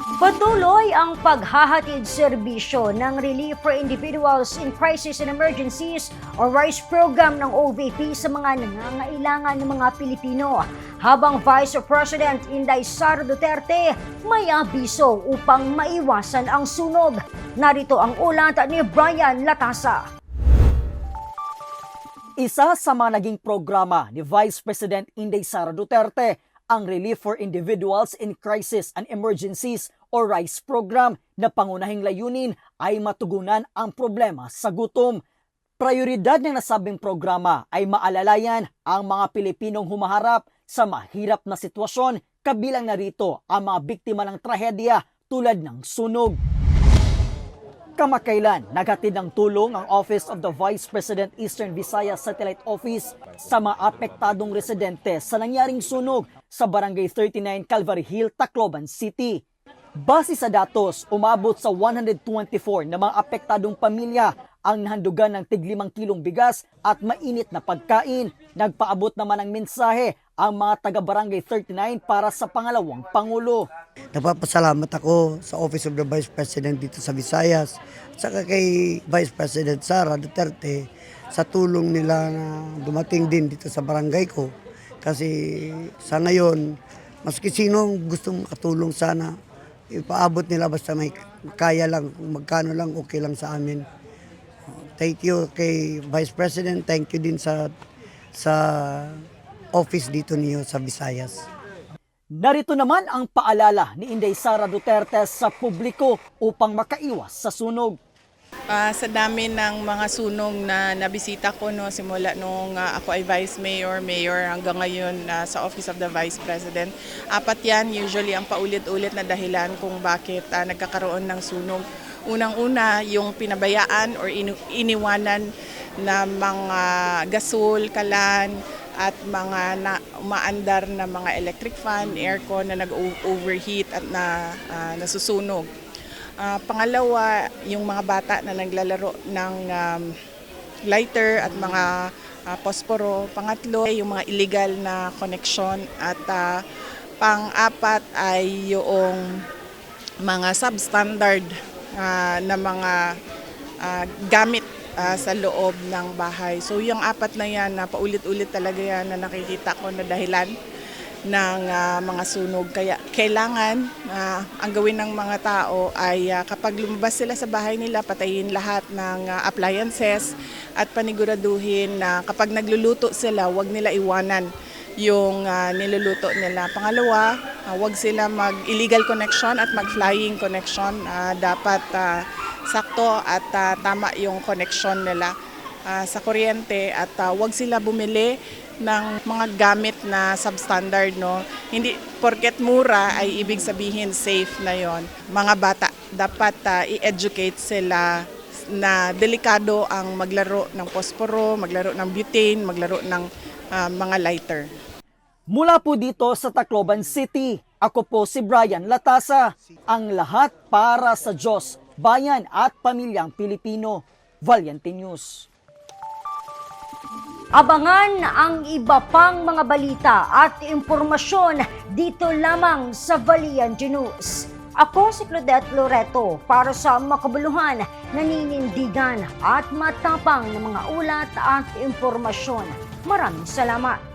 Patuloy ang paghahatid serbisyo ng Relief for Individuals in Crisis and Emergencies o RICE program ng OVP sa mga nangangailangan ng mga Pilipino. Habang Vice President Inday Sara Duterte may abiso upang maiwasan ang sunog. Narito ang ulat ni Brian Latasa. Isa sa mga naging programa ni Vice President Inday Sara Duterte ang Relief for Individuals in Crisis and Emergencies o RICE program na pangunahing layunin ay matugunan ang problema sa gutom. Prioridad ng nasabing programa ay maalalayan ang mga Pilipinong humaharap sa mahirap na sitwasyon kabilang narito ang mga biktima ng trahedya tulad ng sunog. Kamakailan, naghatid ng tulong ang Office of the Vice President Eastern Visayas Satellite Office sa mga apektadong residente sa nangyaring sunog sa Barangay 39 Calvary Hill, Tacloban City. Base sa datos, umabot sa 124 na mga apektadong pamilya ang nahandugan ng tig 5 kilong bigas at mainit na pagkain. Nagpaabot naman ng mensahe ang mga taga-barangay 39 para sa pangalawang Pangulo. Napapasalamat ako sa Office of the Vice President dito sa Visayas at saka kay Vice President Sara Duterte sa tulong nila na dumating din dito sa barangay ko. Kasi sa ngayon, maski sino gustong makatulong sana, ipaabot nila basta may kaya lang, magkano lang, okay lang sa amin. Thank you kay Vice President, thank you din sa sa office dito niyo sa Visayas. Narito naman ang paalala ni Inday Sara Duterte sa publiko upang makaiwas sa sunog. Ah, sa dami ng mga sunog na nabisita ko no simula nung ah, ako ay vice mayor, mayor hanggang ngayon ah, sa office of the vice president. Apat 'yan usually ang paulit-ulit na dahilan kung bakit ah, nagkakaroon ng sunog. Unang-una, yung pinabayaan or iniwanan na mga gasol, kalan, at mga na, umaandar na mga electric fan, aircon na nag-overheat at na ah, nasusunog. Ah, pangalawa, yung mga bata na naglalaro ng um, lighter at mga ah, posporo. Pangatlo, yung mga illegal na connection. At ah, pang-apat ay yung mga substandard ah, na mga ah, gamit ah, sa loob ng bahay. So yung apat na yan, na paulit-ulit talaga yan na nakikita ko na dahilan ng ah, mga sunog. Kaya kailangan ah, ang gawin ng mga tao ay ah, kapag lumabas sila sa bahay nila, patayin lahat ng ah, appliances at paniguraduhin na kapag nagluluto sila, huwag nila iwanan yung ah, niluluto nila. Pangalawa, ah, huwag sila mag-illegal connection at mag-flying connection. Ah, dapat ah, sakto at ah, tama yung connection nila ah, sa kuryente at ah, huwag sila bumili ng mga gamit na substandard no hindi porket mura ay ibig sabihin safe na yon mga bata dapat ah, i-educate sila na delikado ang maglaro ng posporo, maglaro ng butane, maglaro ng ah, mga lighter. Mula po dito sa Tacloban City, ako po si Brian Latasa. Ang lahat para sa Diyos, bayan at pamilyang Pilipino. Valiente News. Abangan ang iba pang mga balita at impormasyon dito lamang sa Valiente News. Ako si Claudette Loreto para sa makabuluhan, naninindigan at matapang ng mga ulat at impormasyon. Maraming salamat.